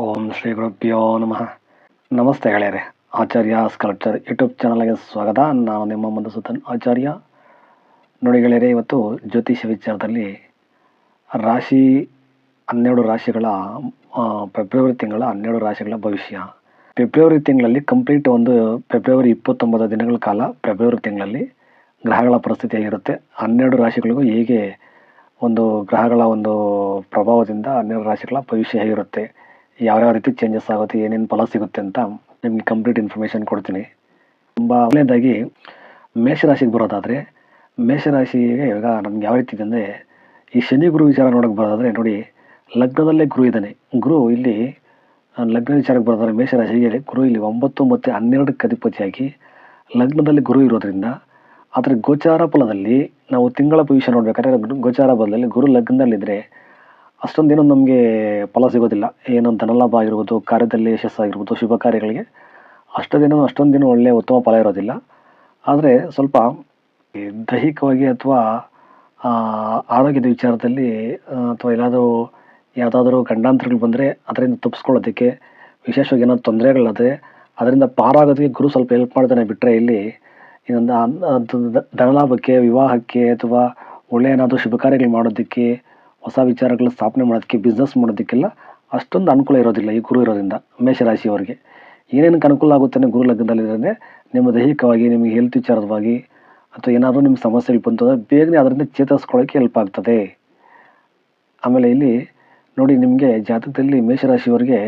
ಓಂ ಶ್ರೀ ಗುರುಭ್ಯೋ ನಮಃ. ನಮಸ್ತೆ ಗೆಳೆಯರೆ, ಆಚಾರ್ಯ ಸ್ಕಲ್ಪ್ಚರ್ ಯೂಟ್ಯೂಬ್ ಚಾನಲ್ಗೆ ಸ್ವಾಗತ. ನಾನು ನಿಮ್ಮ ಮಧುಸೂದನ್ ಆಚಾರ್ಯ. ನೋಡಿ ಗೆಳೆಯರೆ, ಇವತ್ತು ಜ್ಯೋತಿಷ ವಿಚಾರದಲ್ಲಿ ರಾಶಿ ಹನ್ನೆರಡು ರಾಶಿಗಳ ಫೆಬ್ರವರಿ ತಿಂಗಳ ಹನ್ನೆರಡು ರಾಶಿಗಳ ಭವಿಷ್ಯ. ಫೆಬ್ರವರಿ ತಿಂಗಳಲ್ಲಿ ಕಂಪ್ಲೀಟ್ ಒಂದು ಫೆಬ್ರವರಿ ಇಪ್ಪತ್ತೊಂಬತ್ತು ದಿನಗಳ ಕಾಲ ಫೆಬ್ರವರಿ ತಿಂಗಳಲ್ಲಿ ಗ್ರಹಗಳ ಪರಿಸ್ಥಿತಿ ಹೇಗಿರುತ್ತೆ, ಹನ್ನೆರಡು ರಾಶಿಗಳಿಗೂ ಹೇಗೆ ಒಂದು ಗ್ರಹಗಳ ಒಂದು ಪ್ರಭಾವದಿಂದ ಹನ್ನೆರಡು ರಾಶಿಗಳ ಭವಿಷ್ಯ ಹೇಗಿರುತ್ತೆ ಯಾವ್ಯಾವ ರೀತಿ ಚೇಂಜಸ್ ಆಗುತ್ತೆ, ಏನೇನು ಫಲ ಸಿಗುತ್ತೆ ಅಂತ ನಿಮಗೆ ಕಂಪ್ಲೀಟ್ ಇನ್ಫಾರ್ಮೇಷನ್ ಕೊಡ್ತೀನಿ. ತುಂಬ ಒಳ್ಳೆಯದಾಗಿ ಮೇಷರಾಶಿಗೆ ಬರೋದಾದರೆ, ಮೇಷರಾಶಿಗೆ ಇವಾಗ ನಮ್ಗೆ ಯಾವ ರೀತಿ ಇದೆ ಅಂದರೆ, ಈ ಶನಿ ಗುರು ವಿಚಾರ ನೋಡೋಕೆ ಬರೋದಾದರೆ ನೋಡಿ, ಲಗ್ನದಲ್ಲೇ ಗುರು ಇದ್ದಾನೆ. ಗುರು ಇಲ್ಲಿ ಲಗ್ನ ವಿಚಾರಕ್ಕೆ ಬರೋದಾದ್ರೆ ಮೇಷರಾಶಿಗೆ ಗುರು ಇಲ್ಲಿ ಒಂಬತ್ತು ಮತ್ತು ಹನ್ನೆರಡಕ್ಕೆ ಅಧಿಪತಿಯಾಗಿ ಲಗ್ನದಲ್ಲಿ ಗುರು ಇರೋದ್ರಿಂದ, ಆದರೆ ಗೋಚಾರ ಫಲದಲ್ಲಿ ನಾವು ತಿಂಗಳ ಭವಿಷ್ಯ ನೋಡಬೇಕಾದ್ರೆ, ಗೋಚಾರ ಫಲದಲ್ಲಿ ಗುರು ಲಗ್ನದಲ್ಲಿದ್ದರೆ ಅಷ್ಟೊಂದೇನು ನಮಗೆ ಫಲ ಸಿಗೋದಿಲ್ಲ. ಏನು ಧನಲಾಭ ಆಗಿರ್ಬೋದು, ಕಾರ್ಯದಲ್ಲಿ ಯಶಸ್ಸಾಗಿರ್ಬೋದು, ಶುಭ ಕಾರ್ಯಗಳಿಗೆ ಅಷ್ಟೊಂದೇನು ಅಷ್ಟೊಂದೇನು ಒಳ್ಳೆಯ ಉತ್ತಮ ಫಲ ಇರೋದಿಲ್ಲ. ಆದರೆ ಸ್ವಲ್ಪ ದೈಹಿಕವಾಗಿ ಅಥವಾ ಆರೋಗ್ಯದ ವಿಚಾರದಲ್ಲಿ ಅಥವಾ ಎಲ್ಲಾದರೂ ಯಾವುದಾದ್ರೂ ಗಂಡಾಂತರಗಳು ಬಂದರೆ ಅದರಿಂದ ತಪ್ಪಿಸ್ಕೊಳ್ಳೋದಕ್ಕೆ ವಿಶೇಷವಾಗಿ ಏನಾದ್ರು ತೊಂದರೆಗಳಾದರೆ ಅದರಿಂದ ಪಾರಾಗೋದಕ್ಕೆ ಗುರು ಸ್ವಲ್ಪ ಹೆಲ್ಪ್ ಮಾಡ್ತಾನೆ ಬಿಟ್ಟರೆ ಇಲ್ಲಿ ಇನ್ನೊಂದು ಧನಲಾಭಕ್ಕೆ, ವಿವಾಹಕ್ಕೆ ಅಥವಾ ಒಳ್ಳೆಯ ಏನಾದರೂ ಶುಭ ಕಾರ್ಯಗಳು ಮಾಡೋದಕ್ಕೆ ಹೊಸ ವಿಚಾರಗಳ ಸ್ಥಾಪನೆ ಮಾಡೋದಕ್ಕೆ ಬಿಸ್ನೆಸ್ ಮಾಡೋದಕ್ಕೆಲ್ಲ ಅಷ್ಟೊಂದು ಅನುಕೂಲ ಇರೋದಿಲ್ಲ ಈ ಗುರು ಇರೋದ್ರಿಂದ, ಮೇಷರಾಶಿಯವರಿಗೆ. ಏನೇನಕ್ಕೆ ಅನುಕೂಲ ಆಗುತ್ತೆ ಗುರು ಅಂದರೆ ನಿಮ್ಮ ದೈಹಿಕವಾಗಿ ನಿಮಗೆ ಹೆಲ್ತ್ ವಿಚಾರವಾಗಿ ಅಥವಾ ಏನಾದರೂ ನಿಮ್ಮ ಸಮಸ್ಯೆಗಳು ಬಂತು ಅಂದರೆ ಬೇಗನೆ ಅದರಿಂದ ಚೇತರಿಸ್ಕೊಳ್ಳೋಕ್ಕೆ ಹೆಲ್ಪ್ ಆಗ್ತದೆ. ಆಮೇಲೆ ಇಲ್ಲಿ ನೋಡಿ ನಿಮಗೆ ಜಾತಕದಲ್ಲಿ ಮೇಷರಾಶಿಯವರಿಗೆ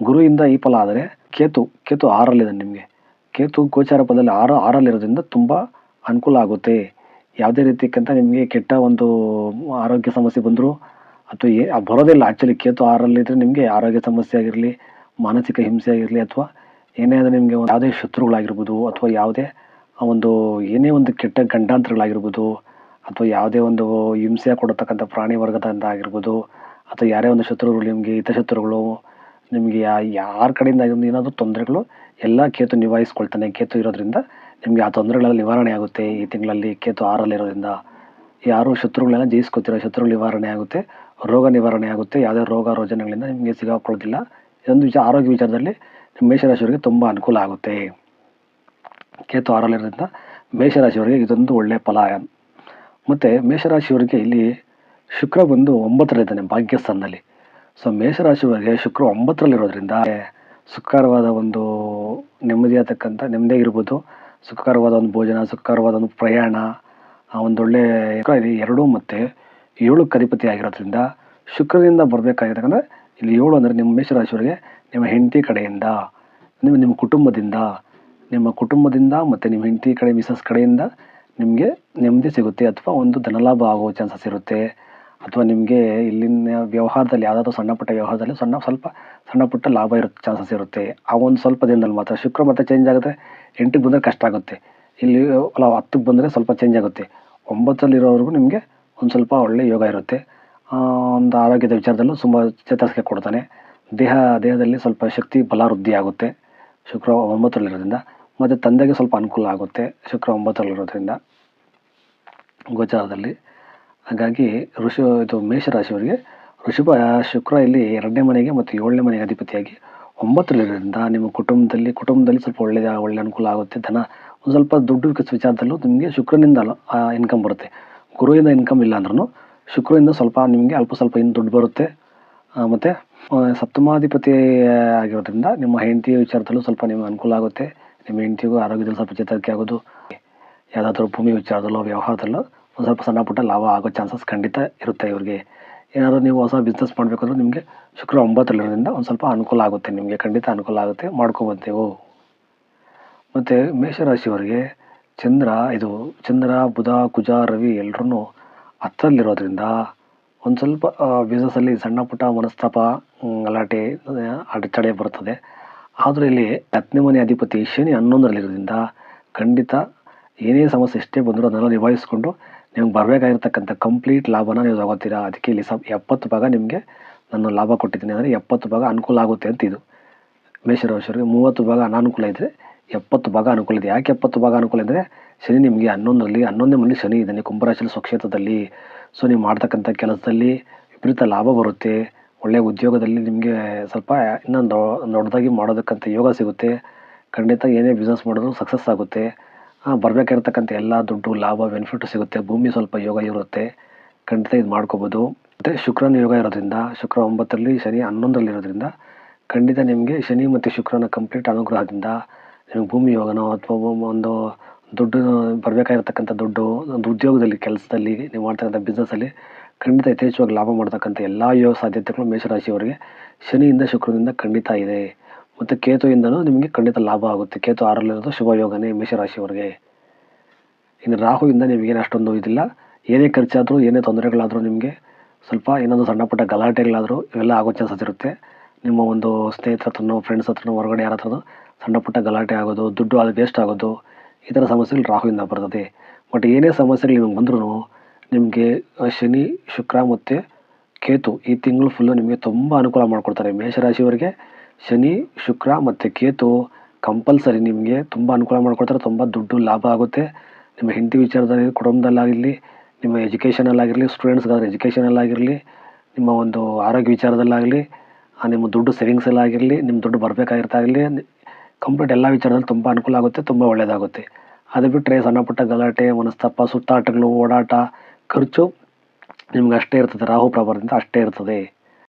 ಗುರುವಿಂದ ಈ ಫಲ ಆದರೆ ಕೇತು ಕೇತು ಆರಲ್ಲಿದೆ ನಿಮಗೆ. ಕೇತು ಗೋಚಾರ ಪದದಲ್ಲಿ ಆರು, ಆರಲ್ಲಿರೋದ್ರಿಂದ ತುಂಬ ಅನುಕೂಲ ಆಗುತ್ತೆ. ಯಾವುದೇ ರೀತಿಕ್ಕಂತ ನಿಮಗೆ ಕೆಟ್ಟ ಒಂದು ಆರೋಗ್ಯ ಸಮಸ್ಯೆ ಬಂದರೂ ಅಥವಾ ಏ ಬರೋದಿಲ್ಲ. ಆ್ಯಕ್ಚುಲಿ ಕೇತು ಆರಲ್ಲಿದ್ದರೆ ನಿಮಗೆ ಆರೋಗ್ಯ ಸಮಸ್ಯೆ ಆಗಿರಲಿ, ಮಾನಸಿಕ ಹಿಂಸೆ ಆಗಿರಲಿ ಅಥವಾ ಏನೇ ಅದು ನಿಮಗೆ ಯಾವುದೇ ಶತ್ರುಗಳಾಗಿರ್ಬೋದು ಅಥವಾ ಯಾವುದೇ ಒಂದು ಏನೇ ಒಂದು ಕೆಟ್ಟ ಗಂಡಾಂತರಗಳಾಗಿರ್ಬೋದು ಅಥವಾ ಯಾವುದೇ ಒಂದು ಹಿಂಸೆ ಕೊಡತಕ್ಕಂಥ ಪ್ರಾಣಿ ವರ್ಗದಿಂದ ಆಗಿರ್ಬೋದು ಅಥವಾ ಯಾರೇ ಒಂದು ಶತ್ರುಗಳು ನಿಮಗೆ ಹಿತಶತ್ರುಗಳು ನಿಮಗೆ ಯಾರ ಕಡೆಯಿಂದ ಒಂದು ಏನಾದರೂ ತೊಂದರೆಗಳು ಎಲ್ಲ ಕೇತು ನಿಭಾಯಿಸ್ಕೊಳ್ತಾನೆ. ಕೇತು ಇರೋದ್ರಿಂದ ನಿಮಗೆ ಆ ತೊಂದರೆಗಳೆಲ್ಲ ನಿವಾರಣೆ ಆಗುತ್ತೆ ಈ ತಿಂಗಳಲ್ಲಿ ಕೇತು ಆರಲ್ಲಿರೋದ್ರಿಂದ. ಯಾರು ಶತ್ರುಗಳೆಲ್ಲ ಜಯಿಸ್ಕೊತಿರೋ ಶತ್ರು ನಿವಾರಣೆ ಆಗುತ್ತೆ, ರೋಗ ನಿವಾರಣೆ ಆಗುತ್ತೆ, ಯಾವುದೇ ರೋಗ ರೋಜನೆಗಳಿಂದ ನಿಮಗೆ ಸಿಗಾಕೊಳ್ಳೋದಿಲ್ಲ. ಇದೊಂದು ವಿಚಾರ, ಆರೋಗ್ಯ ವಿಚಾರದಲ್ಲಿ ಮೇಷರಾಶಿಯವರಿಗೆ ತುಂಬ ಅನುಕೂಲ ಆಗುತ್ತೆ. ಕೇತು ಆರಲ್ಲಿರೋದ್ರಿಂದ ಮೇಷರಾಶಿಯವರಿಗೆ ಇದೊಂದು ಒಳ್ಳೆಯ ಫಲ. ಮತ್ತು ಮೇಷರಾಶಿಯವರಿಗೆ ಇಲ್ಲಿ ಶುಕ್ರ ಬಂದು ಒಂಬತ್ತರಲ್ಲಿದ್ದಾನೆ ಭಾಗ್ಯಸ್ಥಾನದಲ್ಲಿ. ಸೊ ಮೇಷರಾಶಿಯವರಿಗೆ ಶುಕ್ರ ಒಂಬತ್ತರಲ್ಲಿರೋದ್ರಿಂದ, ಸುಖಕರವಾದ ಒಂದು ನೆಮ್ಮದಿಯಾಗತಕ್ಕಂಥ ನೆಮ್ಮದಿ ಇರ್ಬೋದು ಸುಖಕರವಾದ ಒಂದು ಭೋಜನ ಸುಖಕರವಾದ ಒಂದು ಪ್ರಯಾಣ ಒಂದೊಳ್ಳೆ ಎರಡು ಮತ್ತು ಏಳಕ್ಕೆ ಅಧಿಪತಿ ಆಗಿರೋದ್ರಿಂದ ಶುಕ್ರದಿಂದ ಬರಬೇಕಾಗಿರ್ತಕ್ಕಂಥ ಇಲ್ಲಿ ಏಳು ಅಂದರೆ ನಿಮ್ಮ ಮೇಷರಾಶಿಯವರಿಗೆ ನಿಮ್ಮ ಹೆಂಡತಿ ಕಡೆಯಿಂದ, ನಿಮ್ಮ ನಿಮ್ಮ ಕುಟುಂಬದಿಂದ ನಿಮ್ಮ ಕುಟುಂಬದಿಂದ ಮತ್ತು ನಿಮ್ಮ ಹೆಂಡತಿ ಕಡೆ, ಮಿಸಸ್ ಕಡೆಯಿಂದ ನಿಮಗೆ ನೆಮ್ಮದಿ ಸಿಗುತ್ತೆ ಅಥವಾ ಒಂದು ಧನಲಾಭ ಆಗೋ ಚಾನ್ಸಸ್ ಇರುತ್ತೆ. ಅಥವಾ ನಿಮಗೆ ಇಲ್ಲಿನ ವ್ಯವಹಾರದಲ್ಲಿ ಯಾವುದಾದ್ರು ಸಣ್ಣ ಪುಟ್ಟ ವ್ಯವಹಾರದಲ್ಲಿ ಸಣ್ಣ ಸ್ವಲ್ಪ ಸಣ್ಣ ಪುಟ್ಟ ಲಾಭ ಇರುತ್ತೆ ಚಾನ್ಸಸ್ ಇರುತ್ತೆ. ಆ ಒಂದು ಸ್ವಲ್ಪ ದಿನದಲ್ಲಿ ಮಾತ್ರ. ಶುಕ್ರ ಮತ್ತೆ ಚೇಂಜ್ ಆಗುತ್ತೆ ಎಂಟಕ್ಕೆ ಬಂದರೆ ಕಷ್ಟ ಆಗುತ್ತೆ. ಇಲ್ಲಿ ಅಲ್ಲ ಹತ್ತಕ್ಕೆ ಬಂದರೆ ಸ್ವಲ್ಪ ಚೇಂಜ್ ಆಗುತ್ತೆ. ಒಂಬತ್ತಲ್ಲಿರೋವರೆಗೂ ನಿಮಗೆ ಒಂದು ಸ್ವಲ್ಪ ಒಳ್ಳೆಯ ಯೋಗ ಇರುತ್ತೆ. ಒಂದು ಆರೋಗ್ಯದ ವಿಚಾರದಲ್ಲೂ ತುಂಬ ಚೇತರಿಕೆ ಕೊಡ್ತಾನೆ. ದೇಹ, ದೇಹದಲ್ಲಿ ಸ್ವಲ್ಪ ಶಕ್ತಿ, ಬಲ ವೃದ್ಧಿ ಆಗುತ್ತೆ ಶುಕ್ರ ಒಂಬತ್ತರಲ್ಲಿರೋದ್ರಿಂದ. ಮತ್ತು ತಂದೆಗೆ ಸ್ವಲ್ಪ ಅನುಕೂಲ ಆಗುತ್ತೆ ಶುಕ್ರ ಒಂಬತ್ತರಲ್ಲಿರೋದ್ರಿಂದ. ಗೋಚಾರದಲ್ಲಿ. ಹಾಗಾಗಿ ಋಷಿ, ಇದು ಮೇಷರಾಶಿಯವರಿಗೆ ಋಷಭ, ಶುಕ್ರ ಇಲ್ಲಿ ಎರಡನೇ ಮನೆಗೆ ಮತ್ತು ಏಳನೇ ಮನೆಗೆ ಅಧಿಪತಿಯಾಗಿ ಒಂಬತ್ತರಲ್ಲಿರೋದ್ರಿಂದ ನಿಮ್ಮ ಕುಟುಂಬದಲ್ಲಿ ಕುಟುಂಬದಲ್ಲಿ ಸ್ವಲ್ಪ ಒಳ್ಳೆಯ ಒಳ್ಳೆ ಅನುಕೂಲ ಆಗುತ್ತೆ. ಧನ ಒಂದು ಸ್ವಲ್ಪ ದುಡ್ಡು ವಿಚಾರದಲ್ಲೂ ನಿಮಗೆ ಶುಕ್ರನಿಂದ ಇನ್ಕಮ್ ಬರುತ್ತೆ. ಗುರುವಿಂದ ಇನ್ಕಮ್ ಇಲ್ಲ ಅಂದ್ರೂ ಶುಕ್ರನಿಂದ ಸ್ವಲ್ಪ ನಿಮಗೆ ಅಲ್ಪ ಸ್ವಲ್ಪ ಇನ್ನು ದುಡ್ಡು ಬರುತ್ತೆ. ಮತ್ತು ಸಪ್ತಮಾಧಿಪತಿ ಆಗಿರೋದ್ರಿಂದ ನಿಮ್ಮ ಹೆಂಡತಿಯ ವಿಚಾರದಲ್ಲೂ ಸ್ವಲ್ಪ ನಿಮಗೆ ಅನುಕೂಲ ಆಗುತ್ತೆ. ನಿಮ್ಮ ಹೆಂಡತಿಗೂ ಆರೋಗ್ಯದಲ್ಲಿ ಸ್ವಲ್ಪ ಚೇತರಿಕೆ ಆಗೋದು. ಯಾವುದಾದ್ರೂ ಭೂಮಿ ವಿಚಾರದಲ್ಲೋ, ವ್ಯವಹಾರದಲ್ಲೋ ಒಂದು ಸ್ವಲ್ಪ ಸಣ್ಣ ಪುಟ್ಟ ಲಾಭ ಆಗೋ ಚಾನ್ಸಸ್ ಖಂಡಿತ ಇರುತ್ತೆ ಇವ್ರಿಗೆ. ಏನಾದರೂ ನೀವು ಹೊಸ ಬಿಸ್ನೆಸ್ ಮಾಡಬೇಕಂದ್ರೆ ನಿಮಗೆ ಶುಕ್ರ ಒಂಬತ್ತರಲ್ಲಿರೋದ್ರಿಂದ ಒಂದು ಸ್ವಲ್ಪ ಅನುಕೂಲ ಆಗುತ್ತೆ, ನಿಮಗೆ ಖಂಡಿತ ಅನುಕೂಲ ಆಗುತ್ತೆ, ಮಾಡ್ಕೊಬಂತೇವು? ಮತ್ತು ಮೇಷರಾಶಿಯವರಿಗೆ ಚಂದ್ರ, ಇದು ಚಂದ್ರ, ಬುಧ, ಕುಜ, ರವಿ ಎಲ್ಲರೂ ಹತ್ತರಲ್ಲಿರೋದ್ರಿಂದ ಒಂದು ಸ್ವಲ್ಪ ಬಿಸ್ನೆಸ್ಸಲ್ಲಿ ಸಣ್ಣ ಪುಟ್ಟ ಮನಸ್ತಾಪ ಗಲಾಟೆ ಅಡಚಣೆ ಬರ್ತದೆ. ಆದ್ರೂ ಇಲ್ಲಿ ಹತ್ತನೇ ಮನೆ ಅಧಿಪತಿ ಶನಿ ಹನ್ನೊಂದರಲ್ಲಿರೋದ್ರಿಂದ ಖಂಡಿತ ಏನೇ ಸಮಸ್ಯೆ ಎಷ್ಟೇ ಬಂದರೂ ಅದನ್ನೆಲ್ಲ ನಿಭಾಯಿಸ್ಕೊಂಡು ನಿಮ್ಗೆ ಬರಬೇಕಾಗಿರ್ತಕ್ಕಂಥ ಕಂಪ್ಲೀಟ್ ಲಾಭನ ನೀವು ತಗೋತೀರಾ? ಅದಕ್ಕೆ ಇಲ್ಲಿ ಸಪ್ ಎಪ್ಪತ್ತು ಭಾಗ ನಿಮಗೆ ನಾನು ಲಾಭ ಕೊಟ್ಟಿದ್ದೀನಿ. ಅಂದರೆ ಎಪ್ಪತ್ತು ಭಾಗ ಅನುಕೂಲ ಆಗುತ್ತೆ ಅಂತ ಇದು. ಮೇಷರಾಶಿಯವರಿಗೆ ಮೂವತ್ತು ಭಾಗ ಅನಾನುಕೂಲ ಇದ್ದರೆ ಎಪ್ಪತ್ತು ಭಾಗ ಅನುಕೂಲ ಇದೆ. ಯಾಕೆ ಎಪ್ಪತ್ತು ಭಾಗ ಅನುಕೂಲ ಇದ್ದರೆ ಶನಿ ನಿಮಗೆ ಹನ್ನೊಂದರಲ್ಲಿ, ಹನ್ನೊಂದನೇ ಮನೆ ಶನಿ ಇದ್ದಾನೆ ಕುಂಭರಾಶಿಯಲ್ಲಿ ಸ್ವಕ್ಷೇತ್ರದಲ್ಲಿ. ಸೊ ನೀವು ಮಾಡ್ತಕ್ಕಂಥ ಕೆಲಸದಲ್ಲಿ ವಿಪರೀತ ಲಾಭ ಬರುತ್ತೆ. ಒಳ್ಳೆಯ ಉದ್ಯೋಗದಲ್ಲಿ ನಿಮಗೆ ಸ್ವಲ್ಪ ಇನ್ನೊಂದು ದೊಡ್ಡದಾಗಿ ಮಾಡೋದಕ್ಕಂಥ ಯೋಗ ಸಿಗುತ್ತೆ. ಖಂಡಿತ ಏನೇ ಬಿಸ್ನೆಸ್ ಮಾಡಿದ್ರು ಸಕ್ಸಸ್ ಆಗುತ್ತೆ. ಬರಬೇಕಾಗಿರ್ತಕ್ಕಂಥ ಎಲ್ಲ ದುಡ್ಡು, ಲಾಭ ಬೆನಿಫಿಟ್ ಸಿಗುತ್ತೆ. ಭೂಮಿ ಸ್ವಲ್ಪ ಯೋಗ ಇರುತ್ತೆ. ಖಂಡಿತ ಇದು ಮಾಡ್ಕೋಬೋದು. ಮತ್ತು ಶುಕ್ರನ ಯೋಗ ಇರೋದ್ರಿಂದ, ಶುಕ್ರ ಒಂಬತ್ತರಲ್ಲಿ ಶನಿ ಹನ್ನೊಂದರಲ್ಲಿ ಇರೋದ್ರಿಂದ ಖಂಡಿತ ನಿಮಗೆ ಶನಿ ಮತ್ತು ಶುಕ್ರನ ಕಂಪ್ಲೀಟ್ ಅನುಗ್ರಹದಿಂದ ನಿಮಗೆ ಭೂಮಿ ಯೋಗನೋ ಅಥವಾ ಒಂದು ದುಡ್ಡು ಬರಬೇಕಾಗಿರ್ತಕ್ಕಂಥ ದುಡ್ಡು, ಒಂದು ಉದ್ಯೋಗದಲ್ಲಿ, ಕೆಲಸದಲ್ಲಿ, ನೀವು ಮಾಡ್ತಕ್ಕಂಥ ಬಿಸ್ನೆಸ್ಸಲ್ಲಿ ಖಂಡಿತ ಯಥೇಚ್ಛವಾಗಿ ಲಾಭ ಮಾಡ್ತಕ್ಕಂಥ ಎಲ್ಲ ಯೋಗ ಸಾಧ್ಯತೆಗಳು ಮೇಷರಾಶಿಯವರಿಗೆ ಶನಿಯಿಂದ ಶುಕ್ರದಿಂದ ಖಂಡಿತ ಇದೆ. ಮತ್ತು ಕೇತುವಿಂದಲೂ ನಿಮಗೆ ಖಂಡಿತ ಲಾಭ ಆಗುತ್ತೆ. ಕೇತು ಆರಲ್ಲಿರೋದು ಶುಭ ಯೋಗನೇ ಮೇಷರಾಶಿಯವರಿಗೆ. ಇನ್ನು ರಾಹುವಿಂದ ನಿಮಗೇನು ಅಷ್ಟೊಂದು ಇದಿಲ್ಲ. ಏನೇ ಖರ್ಚಾದರೂ, ಏನೇ ತೊಂದರೆಗಳಾದರೂ ನಿಮಗೆ ಸ್ವಲ್ಪ ಏನೊಂದು ಸಣ್ಣ ಪುಟ್ಟ ಗಲಾಟೆಗಳಾದರೂ ಇವೆಲ್ಲ ಆಗೋ ಚಾನ್ಸಸ್ ಇರುತ್ತೆ. ನಿಮ್ಮ ಒಂದು ಸ್ನೇಹಿತರ ಹತ್ರನೋ ಫ್ರೆಂಡ್ಸ್ ಹತ್ರನೋ, ಹೊರಗಡೆ ಯಾರ ಹತ್ರನೋ ಸಣ್ಣ ಪುಟ್ಟ ಗಲಾಟೆ ಆಗೋದು, ದುಡ್ಡು ಅದು ವೇಸ್ಟ್ ಆಗೋದು, ಈ ಥರ ಸಮಸ್ಯೆಗಳು ರಾಹುವಿಂದ ಬರ್ತದೆ. ಬಟ್ ಏನೇ ಸಮಸ್ಯೆಗಳು ನಿಮಗೆ ಬಂದರೂ ನಿಮಗೆ ಶನಿ, ಶುಕ್ರ ಮತ್ತು ಕೇತು ಈ ತಿಂಗಳು ಫುಲ್ಲು ನಿಮಗೆ ತುಂಬ ಅನುಕೂಲ ಮಾಡಿಕೊಡ್ತಾರೆ ಮೇಷರಾಶಿಯವರಿಗೆ. ಶನಿ, ಶುಕ್ರ ಮತ್ತು ಕೇತು ಕಂಪಲ್ಸರಿ ನಿಮಗೆ ತುಂಬ ಅನುಕೂಲ ಮಾಡಿಕೊಡ್ತಾರೆ, ತುಂಬ ದುಡ್ಡು ಲಾಭ ಆಗುತ್ತೆ. ನಿಮ್ಮ ಹೆಂಡತಿ ವಿಚಾರದಲ್ಲಿ, ಕುಟುಂಬದಲ್ಲಾಗಿರಲಿ, ನಿಮ್ಮ ಎಜುಕೇಷನಲ್ಲಾಗಿರಲಿ ಸ್ಟೂಡೆಂಟ್ಸ್ಗಾದ್ರೆ ಎಜುಕೇಷನಲ್ಲಾಗಿರಲಿ ನಿಮ್ಮ ಒಂದು ಆರೋಗ್ಯ ವಿಚಾರದಲ್ಲಾಗಲಿ ನಿಮ್ಮ ದುಡ್ಡು ಸೇವಿಂಗ್ಸಲ್ಲಾಗಿರಲಿ ನಿಮ್ಮ ದುಡ್ಡು ಬರಬೇಕಾಗಿರ್ತಾಗಲಿ ಕಂಪ್ಲೀಟ್ ಎಲ್ಲ ವಿಚಾರದಲ್ಲಿ ತುಂಬ ಅನುಕೂಲ ಆಗುತ್ತೆ, ತುಂಬ ಒಳ್ಳೆಯದಾಗುತ್ತೆ ಅದು ಬಿಟ್ಟರೆ ಸಣ್ಣಪುಟ್ಟ ಗಲಾಟೆ ಮನಸ್ತಪ್ಪ ಸುತ್ತಾಟಗಳು, ಓಡಾಟ, ಖರ್ಚು ನಿಮ್ಗೆ ಅಷ್ಟೇ ಇರ್ತದೆ, ರಾಹು ಪ್ರಭಾವದಿಂದ ಅಷ್ಟೇ ಇರ್ತದೆ.